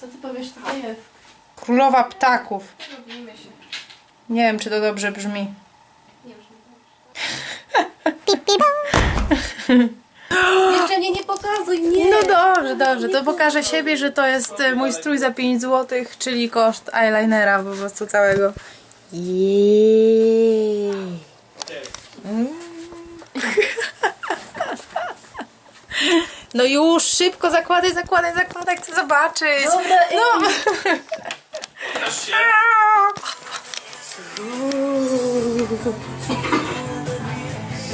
Co ty powiesz, to jest? Królowa ptaków. Robimy się. Nie wiem, czy to dobrze brzmi. Nie brzmi Jeszcze mnie nie pokazuj, nie! No dobrze, dobrze. To pokażę siebie, że to jest e, mój strój za 5 zł, czyli koszt eyelinera po prostu całego. Jeee. Mm. No już, szybko zakładaj, zakładaj, zakładaj, chcę zobaczyć. Dobra, no.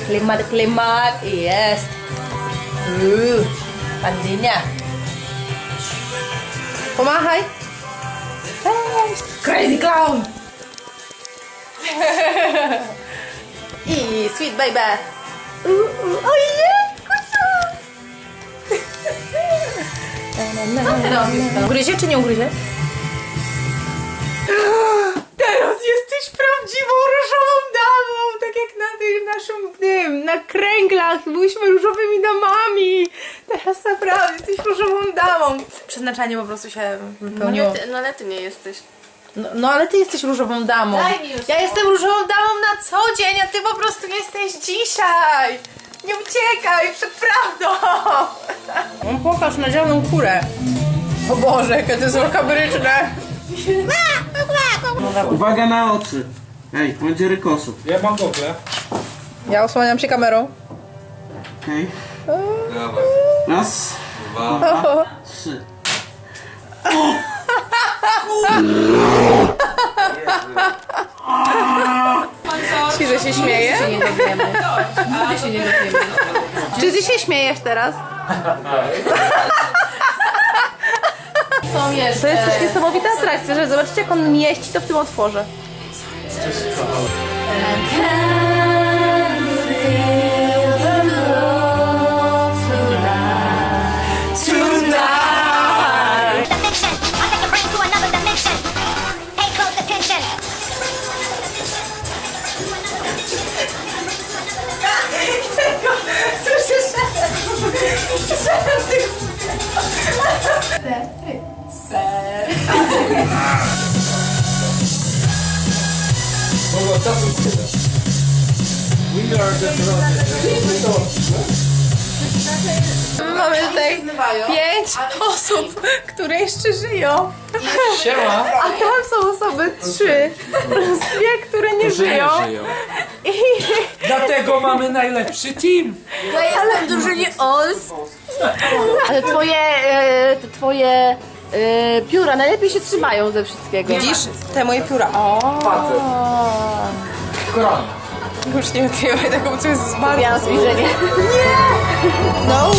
Klimat, klimat, jest. Uuu, pandynia. Pomachaj. Crazy clown. I sweet baby. Ojej, Co ty robisz tam? Ugryzie czy nie ugryzie? Teraz jesteś prawdziwą różową damą, tak jak na tym naszym tym, na kręglach byliśmy różowymi damami. Teraz naprawdę jesteś różową damą. Przeznaczenie po prostu się wypełniło. no ale ty nie jesteś. No, no ale ty jesteś różową damą. Daj mi już ja to. jestem różową damą na co dzień, a ty po prostu jesteś dzisiaj. Nie uciekaj przed prawdą. On pokaż na zieloną kurę. O Boże, jakie to jest makabryczne. Uwaga na oczy. Ej, będzie rykosu. Ja mam gogle. Ja osłaniam się kamerą. Okej. Dawaj. Raz, dwa, trzy. Ci, że się śmieje? Się nie dowiemy. Nigdy się nie dowiemy. Czy ty się śmiejesz teraz? Są jeszcze. To jest coś niesamowita atrakcja, że zobaczcie jak on mieści to w tym otworze. dimension. Czasu chwilę. We are the Mamy tutaj pięć osób, które jeszcze żyją. Siema. A tam są osoby trzy plus dwie, które nie żyją. Dlatego mamy najlepszy team. Ja jestem w drużynie OLS. Ale twoje, e, te twoje e, pióra najlepiej się trzymają ze wszystkiego. widzisz te moje pióra. O, Koron. już nie odkryję tego, co jest zmarł. Miałam zbliżenie. No.